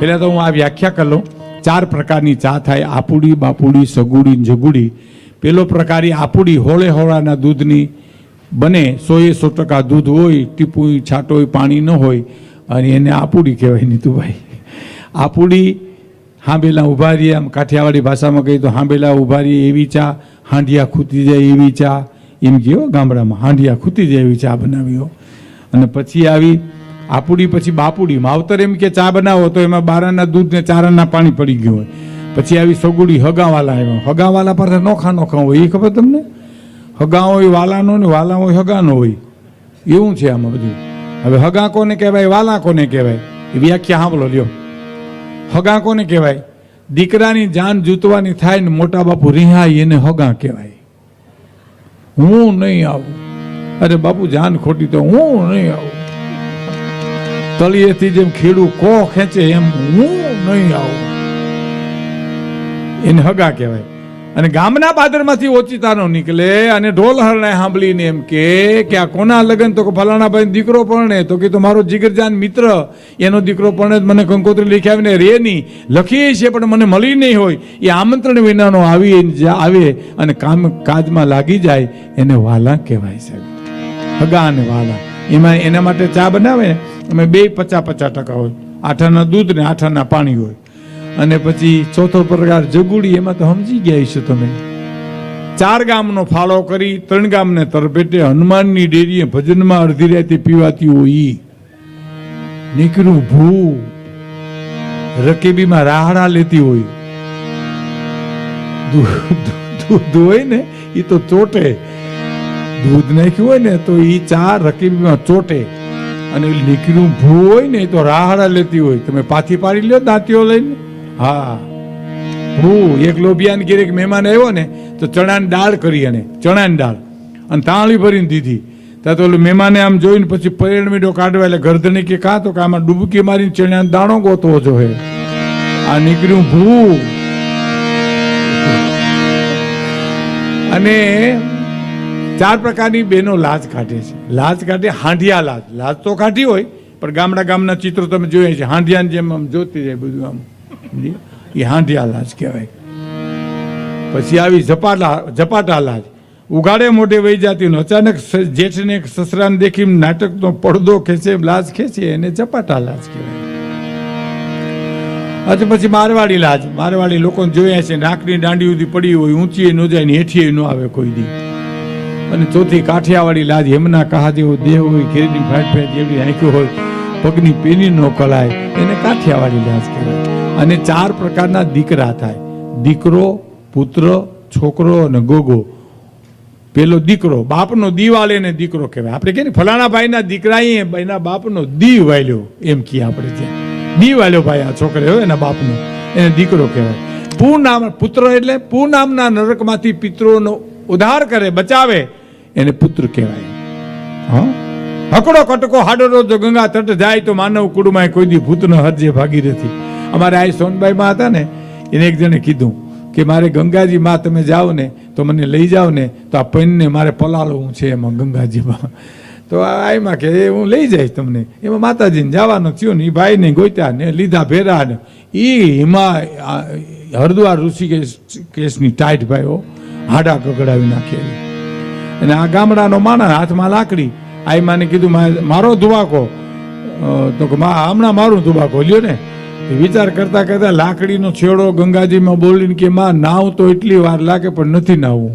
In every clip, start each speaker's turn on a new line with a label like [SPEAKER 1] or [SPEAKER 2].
[SPEAKER 1] પહેલાં તો હું આ વ્યાખ્યા કરી લઉં. ચાર પ્રકારની ચા થાય. આપુડી, બાપુડી, સગુડી જગુડી પેલો પ્રકાર આપુડી હોળે હોળાના દૂધની બને. સો એ સો ટકા દૂધ હોય, ટીપું હોય, પાણી ન હોય. અને એને આપુડી કહેવાય નીતુભાઈ. આપુડી હાંભેલા ઊભા રહીએ. આમ કાઠિયાવાડી ભાષામાં કહીએ તો હાંભેલા ઊભા રહીએ એવી ચા હાંડિયા ખૂતી જાય એવી ચા. એમ કહ્યો ગામડામાં હાંડિયા ખૂતી જાય એવી ચા બનાવ્યો અને પછી આવી આપુડી પછી બાપુડી. માવતર એમ કે ચા બનાવો તો એમાં બારાના દૂધ ને ચારાના પાણી પડી ગયું હોય. પછી આવી સગુડી હગાવાલા આવ્યા. હગાવાલા પાસે નોખા નોખા હોય. એ ખબર તમને? હગા હોય વાલાનો ને વાલા હોય હગાનો હોય. એવું છે આમાં બધું. હવે હગા કોને કહેવાય? વાલા કોને કહેવાય? એ વ્યાખ્યા સાંભળો, લ્યો. હગા કોને કહેવાય? દીકરાની જાન જૂતવાની થાય ને મોટા બાપુ રિહાય એને હગા કહેવાય. હું નહીં આવું. અરે બાપુ જાન ખોટી તો હું નહીં આવું. તળિયેથી જેમ ખેડૂ કો ખેંચે એમ હું નહીં આવું. એને હગા કહેવાય. અને ગામના બાદરમાંથી ઓચિતાનો નીકળે અને ઢોલ હરણે સાંભળીને એમ કે કે આ કોના લગન? તો ફલાણા ભાઈ દીકરો પરણે. તો કે તો મારો જીગરજાન મિત્ર, એનો દીકરો પરણે મને કંકોત્રી લખી આવીને રે નહીં. લખીએ છીએ, પણ મને મળી નહીં હોય. એ આમંત્રણ વિનાનો આવી આવે અને કામ કાજમાં લાગી જાય. એને વાલા કહેવાય સાહેબ. હગા અને વાલા. એમાં એના માટે ચા બનાવે? ને એમાં બે પચાસ પચાસ ટકા હોય. આઠાના દૂધ ને આઠાના પાણી હોય. અને પછી ચોથો પ્રકાર જગુડી, એમાં તો સમજી ગયા છો તમે. ચાર ગામનો ફાળો કરી ત્રણ ગામને તરપેટે હનુમાનની ડેરીએ ભજનમાં અડધી રાતે પીવાતી હોય ઈ. નીકળ્યું ભૂ. રકેબીમાં રાહડા લેતી હોય. દૂધ હોય ને એ તો ચોટે. દૂધ નાખ્યું હોય ને, તો એ ચા રકેબીમાં ચોટે. અને નીકળ્યું ભૂ હોય ને તો રાહડા લેતી હોય. તમે પાથી પાડી લ્યો દાંતીઓ લઈને. હા. ભૂ, એક લોભિયાન ઘેરે એક મહેમાન આવ્યો ને, તો ચણાની દાળ કરી અને ચણાની દાળ. અને તાળી ભરીને દીધી. ત્યાં તો ઓલું મહેમાને આમ જોઈને પછી પરેડ મીઠો કાઢવા એટલે ગરદની કે કાં તો કે આમાં ડૂબકી મારીને ચણાનો દાણો ગોતવો જોઈએ આ નીકળ્યું ભૂ. અને ચાર પ્રકારની બેનો લાજ કાઢે છે. લાજ કાઢે હાંડિયા લાજ. લાજ તો કાઢી હોય, પણ ગામડા ગામના ચિત્રો તમે જોયા છે. હાંઢિયાની જેમ આમ જોતી જાય બધું આમ. એ હાંડિયા લાજ કહેવાય. પછી આવી ઝપાટા ઝપાટા લાજ. ઉગાડે મોઢે વહી જાતી અચાનક જેઠને સસરાને દેખી નાટકનો પડદો ખેંચે, લાજ ખેંચે, એને ઝપાટા લાજ કહેવાય. અચ્છા પછી મારવાડી લાજ. મારવાડી લોકોને જોયા છે નાકની દાંડી સુધી પડી હોય ઊંચી ન જાય ને હેઠી ન આવે કોઈ દી. અને ચોથી કાઠિયાવાડી લાજ હેમના કહા જેવો દેહ હોય ઘેરની ફાટ ફેટ જેવડી આંખ્યો હોય, પગની પેની ન કલાય. એને કાઠિયાવાડી લાજ કહેવાય. અને ચાર પ્રકારના દીકરા થાય. દીકરો, પુત્ર, છોકરો અને ગોગો. પેલો દીકરો બાપનો દીવાલે એને દીકરો કહેવાય. આપણે કે ફલાણા ભાઈના દીકરા એના બાપનો દી વાલ્યો. એમ કહીએ આપણે ત્યાં. દી વાલ્યો ભાઈ આ છોકરો એના બાપનો. એને દીકરો કહેવાય. પૂ નામ, પુત્ર એટલે પૂ નામના નરકમાંથી પિત્રોનો ઉદ્ધાર કરે, બચાવે. એને પુત્ર કહેવાય. હા? હકડો કટકો હાડરો જો ગંગા તટ જાય તો માનવ કુડમાં કોઈ દી ભૂત ન હરજે, ભાગી નથી અમારે આ સોનબાઈમાં હતા ને, એને એક જણે કીધું કે મારે ગંગાજી માં તમે જાઓ ને, તો મને લઈ જાઓ ને, તો આ પૈનને મારે પલાળવું છે એમાં ગંગાજીમાં. તો આ એમાં કે હું લઈ જઈશ તમને. એમાં માતાજીને જવાનું થયું ને એ ભાઈને ગોત્યા ને, લીધા ભેરા ને. એ એમાં હરદ્વાર ઋષિકેશ કેસની ટાઈટ ભાઈઓ હાડા કગડાવી નાખેલી અને આ ગામડાનો માણસ હાથમાં લાકડી. આઈ માને કીધું, "મા- મારો ધુવાકો તો કે, મા, હમણાં મારું ધુવાકો લ્યો ને. વિચાર કરતા કરતા લાકડીનો છેડો ગંગાજીમાં બોલીને કે, માં, નાવ તો એટલી વાર લાગે, પણ નથી નાવું.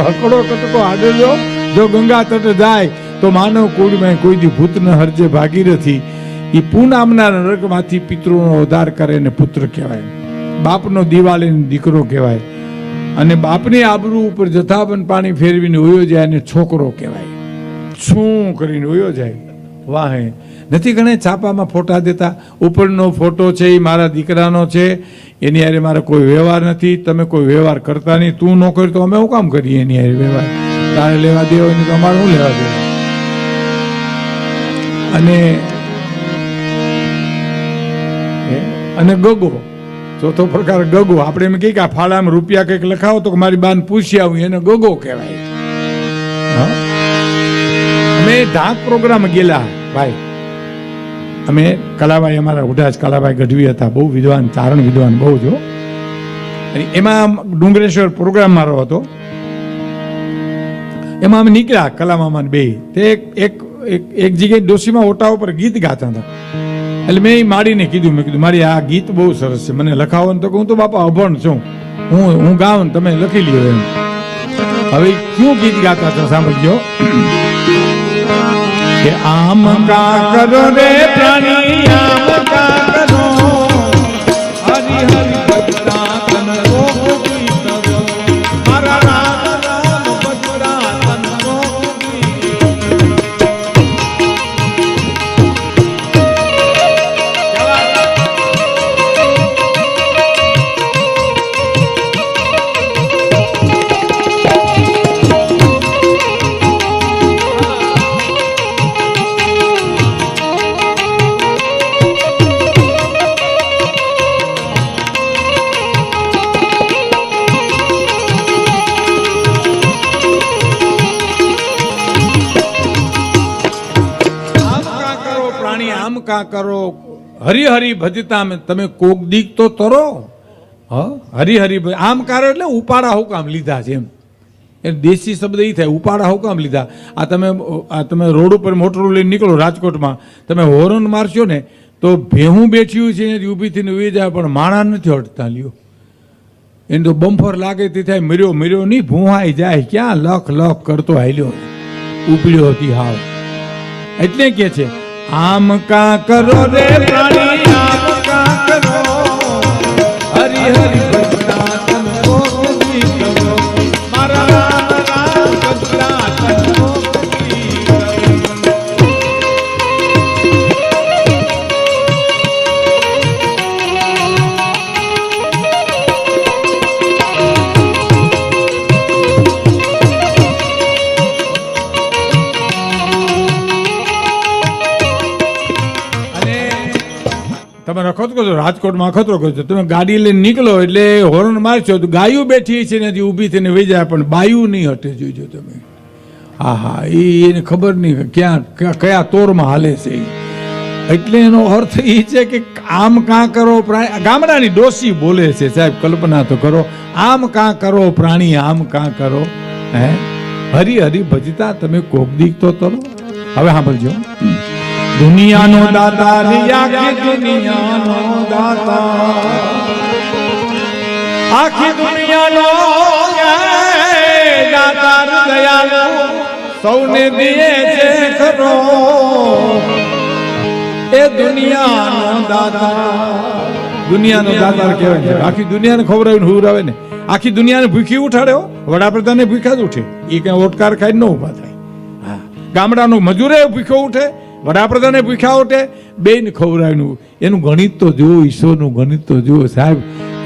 [SPEAKER 1] હકડો કટકો આડેલો જો. ગંગા તટે જાય, તો માનવ કુળમાં કોઈ દી ભૂત ન હરજે, ભાગી નથી. એ પૂનામના નરકમાંથી પિતૃનો ઉદ્ધાર કરે ને પુત્ર કહેવાય. બાપનો દિવાળીનો દીકરો કહેવાય. અને બાપની આબરૂ ઉપર જથાબંધ પાણી ફેરવીને ઉયો જાય અને છોકરો કહેવાય. શું કરીને ઉયો જાય? વાહે. નથી ગણે છાપામાં ફોટા દેતા? ઉપરનો ફોટો છે એ મારા દીકરાનો છે. એની હારે મારે કોઈ વ્યવહાર નથી. તમે કોઈ વ્યવહાર કરતા નહીં. તું ન કરી તો અમે શું કામ કરીએ એની હારે વ્યવહાર? તારે લેવા દેવો નહીં તો અમારે શું લેવા દેવા? અને અને ગગો. ચોથો પ્રકાર ગગો. આપણે એમ કહીએ કે આ ફાળામાં રૂપિયા કંઈક લખાવો તો મારી બાન પૂછી આવું, એને ગગો કહેવાય. અમે ધાક પ્રોગ્રામ ગયેલા, ભાઈ. અમે કલાભાઈ અમારા ઉઢાજ કલાભાઈ ગઢવી હતા, બહુ વિદ્વાન, ચારણ વિદ્વાન, બહુ જો એમાં ડુંગરેશ્વર પ્રોગ્રામ મારો હતો. એમાં અમે નીકળ્યા કલામામાન બે. તે એક એક જગ્યાએ ડોસીમાં ઓટા ઉપર ગીત ગાતા હતા. એટલે મેં માડીને કીધું, મેં કીધું, મારી આ ગીત બહુ સરસ છે, મને લખાવો. ને તો કહું, તો બાપા, અભણ છું. હું હું ગાઉં ને તમે લખી લ્યો એમ. હવે કયું ગીત ગાતા હતા સાંભળજો? કે આમ કા કરો રે પ્રાણી, આમ કા કરો? હરી હરી ભજતા તમે કોક દીક તો તરો. હ? હરી હરી આમ કારો એટલે ઉપાડા હુકામ લીધા છે એમ. દેશી શબ્દ એ થાય, ઉપાડા હુકામ લીધા. આ તમે આ તમે રોડ ઉપર મોટરું લઈને નીકળો રાજકોટમાં, તમે હોરન મારશો ને, તો ભેહું બેઠ્યું છે એનાથી ઊભી થઈને ઊભી જાય, પણ માણા નથી હટતા લ્યો. એને તો બમ્ફર લાગે તે થાય, મર્યો મર્યો નહીં, ભૂહાઈ જાય, ક્યાં લખ લખ કરતો હાલ્યો. ઉપડ્યો હતી હાવ. એટલે કે છે, આમ કા કરો રે પ્રાણી? રાજકોટમાં અખતરો કર્યો છે તમે ગાડી લઈને નીકળો એટલે હોર્ન મારશો તો ગાયું બેઠી છે ને ઊભી થઈને વહી જાય પણ બાયું નહીં હટે જોઈજો તમે. હા હા એ એને ખબર નહીં ક્યાં- કયા તોરમાં હાલે છે એ એટલે એનો અર્થ એ છે કે આમ કાં કરો પ્રાણી ગામડાની ડોસી બોલે છે, સાહેબ, કલ્પના તો કરો. આમ કાં કરો પ્રાણી, આમ કાં કરો. હે? હરી હરી ભજતા તમે કોક દીક તો તરો. હવે સાંભળજો. દુનિયાનો દાતા રિયા કે દુનિયાનો દાતા. આખી દુનિયાનો દાતા દયાલો સૌને દિયે છે ખરો. એ દુનિયાનો દાતા. દુનિયાનો દાતા કહેવાય છે? આખી દુનિયાને ખવડાવીને હુવરાવે ને આખી દુનિયાને ભૂખી ઉઠાડ્યો વડાપ્રધાને ભૂખ્યા જ ઉઠે. એ કઈ ઓટકાર ખાઈને ન ઊભા થાય. હા. ગામડાનો મજૂરે ભૂખ્યો ઉઠે. વડાપ્રધાને પૂછ્યા ઉઠે બેન ખવડાયું એનું ગણિત તો જુઓ, ઈશ્વરનું ગણિત તો જુઓ. સાહેબ,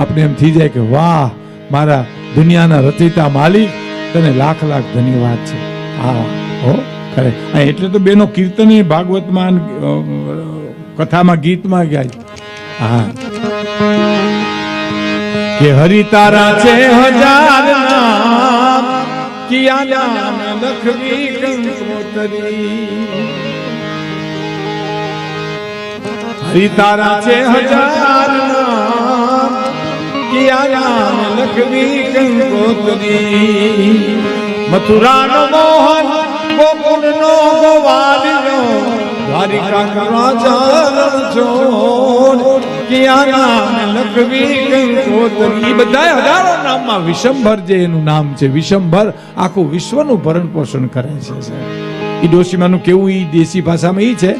[SPEAKER 1] આપણે એમ થઈ જાય કે વાહ, મારા દુનિયાના રચયિતા માલિક, તને લાખ લાખ ધન્યવાદ છે. હા, હો, ખરે. એટલે તો બેનો કીર્તન ભાગવતમાં કથામાં, ગીતમાં ગાય. હા. કે હરિ તારા છે હજાર કિયા લખવી કંકોતરી હરિ તારા છે હજાર નામ કિયા નામ લખવી કંકોતરી. મથુરાનો મોહન, ગોકુળનો ગોવાલિયો દ્વારિકા રાજા રણછોડ કિયા નામ લખવી કંકોતરી. બધા હજારો નામમાં વિશંભર જે એનું નામ છે, વિશંભર આખું વિશ્વનું ભરણ પોષણ કરે છે ઈ ડોશીમાનું કેવું ઈ દેશી ભાષામાં ઈ છે?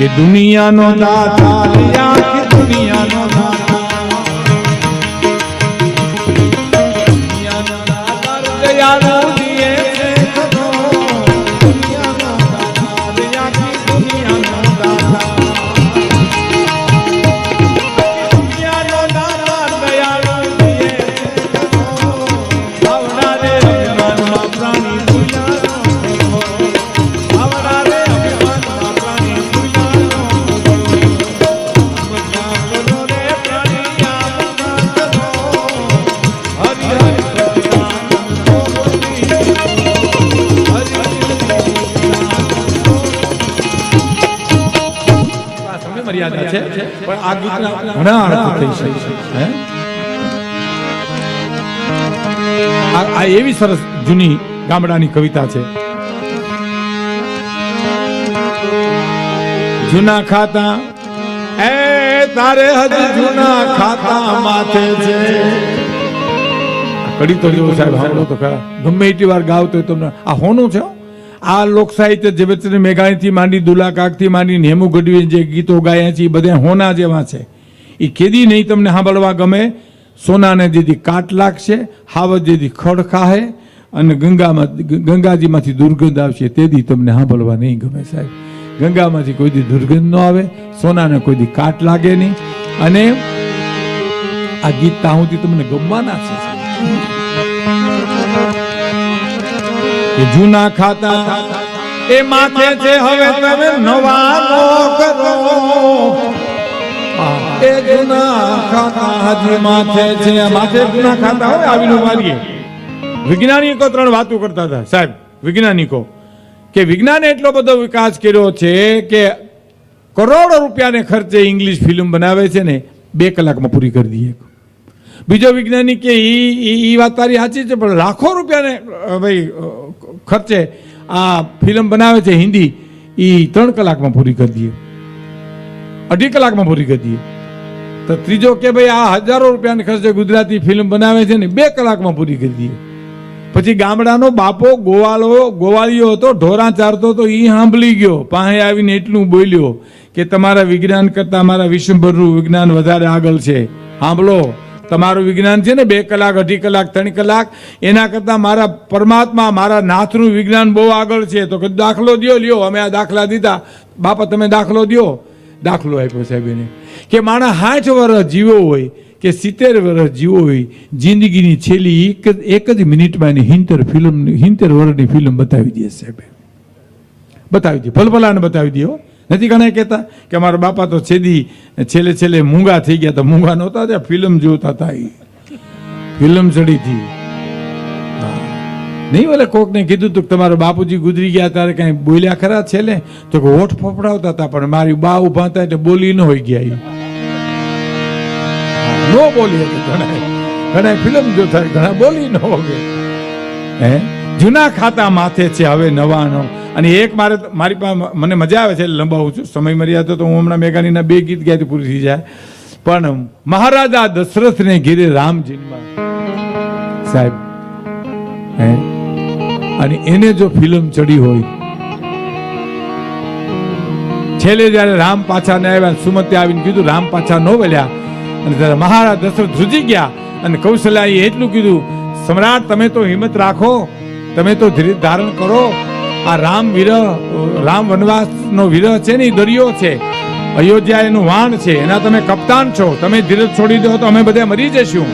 [SPEAKER 1] કે દુનિયાનો દાતા લિયા કે દુનિયાનો દાતા દુનિયાનો દાતા ઘણા અર્થ થઈ શકે આ એવી સરસ જૂની ગામડાની કવિતા છે. જૂના ખાતા એ તારે હજી જૂના ખાતા માથે છે. કડી તો જો સાહેબ, હાલો તો ખરા. ગમે એટલી વાર ગાવ તો તમને આ હોનું છે? આ લોક સાહિત્ય ઝવેરચંદ મેઘાણીથી માંડી દુલા કાકથી માંડી હેમુ ગઢવી જે ગીતો ગાયા છે, એ બધા હોના જેવા છે. એ કેદી નહીં તમને સાંભળવા ગમે? સોનાને જેથી કાટ લાગશે હાવત જેથી ખડ ખાહે, અને ગંગામાં ગંગાજીમાંથી દુર્ગંધ આવશે તેથી તમને સાંભળવા નહીં ગમે સાહેબ. ગંગામાંથી કોઈ દી દુર્ગંધ ન આવે, સોનાને કોઈ દી કાટ લાગે નહીં. અને આ ગીત તાહુથી તમને ગમવાના છે જૂના ખાતા એ માથે છે હવે તમે નવા કરો એ જૂના ખાતા હજી માથે છે. માથે જૂના ખાતા હોય આવીને મારીએ. વૈજ્ઞાનિકો ત્રણ વાતો કરતા હતા. સાહેબ, વૈજ્ઞાનિકો, કે વિજ્ઞાને એટલો બધો વિકાસ કર્યો છે કે કરોડો રૂપિયાને ખર્ચે ઇંગ્લિશ ફિલ્મ બનાવે છે ને, બે કલાકમાં પૂરી કરી દઈએ. બીજો વૈજ્ઞાનિક કે એ વાત તારી સાચી છે, પણ લાખો રૂપિયાને ભાઈ ખર્ચે આ ફિલ્મ બનાવે છે હિન્દી એ ત્રણ કલાકમાં પૂરી કરી દઈએ. અઢી કલાકમાં પૂરી કરી દઈએ. તો ત્રીજો કે ભાઈ, આ હજારો રૂપિયાને ખર્ચે ગુજરાતી ફિલ્મ બનાવે છે ને, બે કલાકમાં પૂરી કરી દઈએ. પછી ગામડાનો બાપો ગોવાળો, ગોવાળીયો હતો, ઢોરા ચારતો તો એ સાંભળી ગયો પાસે આવીને એટલું બોલ્યો કે તમારા વિજ્ઞાન કરતા મારા વિશ્વભરનું વિજ્ઞાન વધારે આગળ છે. સાંભળો તમારું વિજ્ઞાન છે ને, બે કલાક, અઢી કલાક, ત્રણ કલાક, એના કરતાં મારા પરમાત્મા, મારા નાથનું વિજ્ઞાન બહુ આગળ છે. તો દાખલો દ્યો, લ્યો, અમે આ દાખલા દીધા. બાપા, તમે દાખલો દ્યો. દાખલો આપ્યો સાહેબ એને કે માણસ સાઠ વર્ષ જીવો હોય, કે સિત્તેર વર્ષ જીવો હોય, જિંદગીની છેલ્લી એક એક જ મિનિટમાં એની હિંતર ફિલ્મ, હિંતર વર્ષની ફિલ્મ બતાવી દે સાહેબ. બતાવી દે ભલભલાને બતાવી દે નથી ઘણા કહેતા કે અમારા બાપા તો છેદી, છેલ્લે છેલ્લે મૂંગા થઈ ગયા તો મૂંગા નહોતા ત્યાં ફિલ્મ જોતા હતા એ. ફિલ્મ ચડી હતી. નહીં ઓલે કોકને કીધું તું કે તમારો બાપુજી ગુજરી ગયા ત્યારે કઈ બોલ્યા ખરા છેલ્લે? તો કે હોઠ ફફડાવતા હતા પણ મારી બા ઊભા હતા એટલે બોલી ન હોય ગયા નો બોલી હતી ઘણા ઘણા ફિલ્મ જોતા ઘણા બોલી ન હોય. હે? જૂના ખાતા માથે છે હવે નવાનો અને એક મારે મારી પાસે મને મજા આવે છે, લંબાવું છું. સમય મર્યાદા તો હું હમણાં મેઘાણીના બે ગીત ગાય પૂરી થઈ જાય. પણ મહારાજા દશરથને ઘેરે રામ સાહેબ અને એને જો ફિલ્મ ચડી હોય, છેલ્લે જ્યારે રામ પાછા ને આવ્યા, સુમતે આવીને કીધું, રામ પાછા ન વળ્યા. અને ત્યારે મહારાજ દશરથ ધ્રુજી ગયા અને કૌશલ્યાએ એટલું કીધું, સમ્રાટ, તમે તો હિંમત રાખો. તમે તો ધીરજ ધારણ કરો, આ રામ વિરહ, રામ વનવાસનો વિરહ છે ને દરિયો છે. અયોધ્યા એનું વાણ છે, એના તમે કપ્તાન છો. તમે ધીરજ છોડી દો તો અમે બધા મરી જશું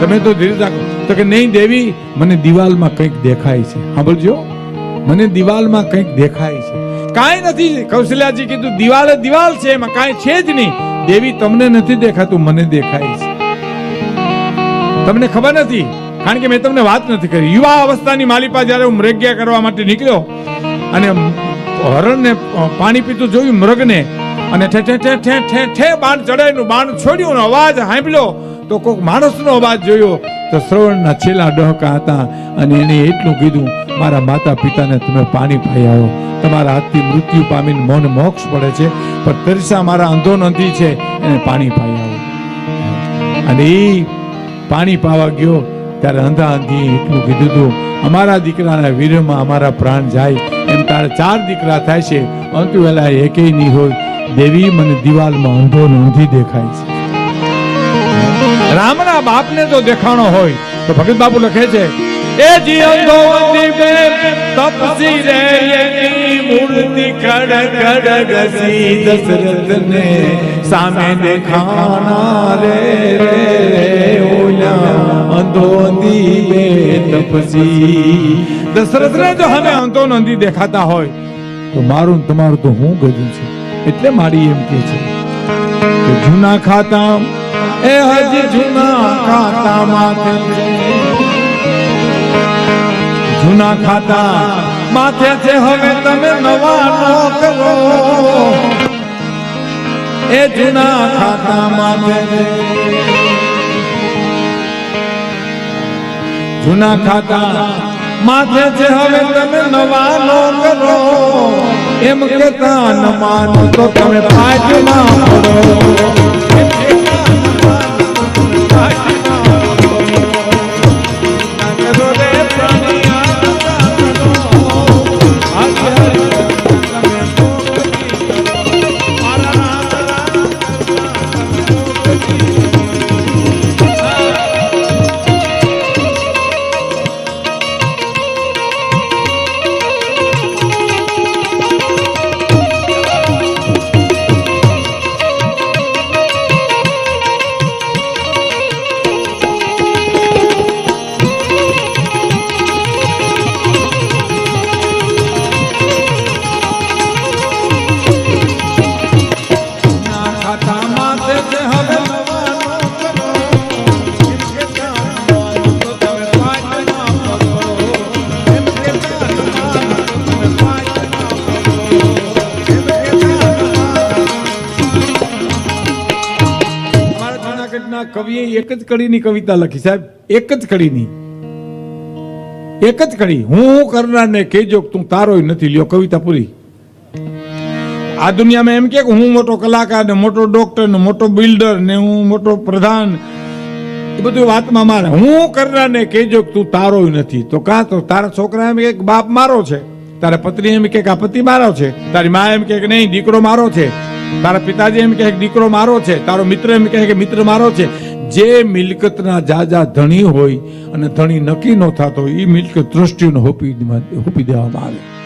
[SPEAKER 1] તમે તો ધીરજ રાખો. તો કે નહીં દેવી, મને દિવાલમાં કંઈક દેખાય છે. સાંભળજો. મને દિવાલમાં કંઈક દેખાય છે. કાંઈ નથી, કૌશલ્યાજી કીધું, દિવાલ દિવાલ છે, એમાં કાંઈ છે જ નહીં. દેવી, તમને નથી દેખાતું, મને દેખાય છે. તમને ખબર નથી, કારણ કે મેં તમને વાત નથી કરી. યુવા અવસ્થાની માલિપા જ્યારે હું મૃગ્યા કરવા માટે નીકળ્યો અને હરણને પાણી પીતું જોયું મૃગને, અને ઠે ઠે ઠે ઠે ઠે ઠે, બાણ ચડાયેલું બાણ છોડ્યું અવાજ સાંભળ્યો, તો કોઈક માણસનો અવાજ જોયો, તો શ્રવણના છેલ્લા ડહકા હતા અને એને એટલું કીધું, મારા માતા પિતાને તમે પાણી પાઈ આવો. તમારા હાથથી મૃત્યુ પામીને મૌન મોક્ષ પડે છે, પણ તરસા મારા અંધો નથી છે, એને પાણી પાઈ આવો. અને એ પાણી પાવા ગયો, ત્યારે અંધા અંધી એટલું કીધું હતું અમારા દીકરાના વીરમાં અમારા પ્રાણ જાય. એમ તારા ચાર દીકરા થાય છે, અંતુ વેલા એકેય નહીં હોય. દેવી મને દિવાલમાં ને ઊંધી દેખાય છે. રામના બાપને જો દેખાણો હોય, તો ભગત બાપુ લખે છે, એ જી અંધો અંધી તપસી રે એની મૂર્તિ કડ કડ ગસી દશરથને સામે દેખાણા રે રે ઓલા અંધો બે તપસી. દશરથને જો હવે અંધો નંદી દેખાતા હોય તો મારું તમારું તો હું ગજું છે. એટલે મારી એમ કે છે કે જૂના ખાતા એ હજી જૂના ખાતા માથે. જૂના ખાતા માથે છે હવે તમે નવા નો કરો એ જૂના ખાતા છે. જૂના ખાતા માથે છે હવે તમે નવા નો કરો એમ કેતા ન માનો તો તમે પાછ ના પડો. એમ કેતા ન માનો તો તમે ના કવિએ એક જ કડીની કવિતા લખી, સાહેબ. એક જ કડીની. એક જ કડી. હું કરનારને કહેજો તું તારો નથી લ્યો. કવિતા પૂરી. આ દુનિયામાં એમ કે હું મોટો કલાકાર ને મોટો ડોક્ટર ને મોટો બિલ્ડર ને હું મોટો પ્રધાન. એ બધું વાતમાં મારે. હું કરનારને કહેજો તું તારો નથી. તો કાં તો તારા છોકરા એમ કે બાપ મારો છે. તારા પત્ની એમ કે આ પતિ મારો છે. તારી મા એમ કે નહીં, દીકરો મારો છે. તારા પિતાજી એમ કે દીકરો મારો છે. તારો મિત્ર એમ કહે કે મિત્ર મારો છે. જે મિલકતના જાજા ધણી હોય અને ધણી નક્કી ન થતો હોય એ મિલકત દ્રષ્ટિઓને હોપી હોપી દેવામાં આવે.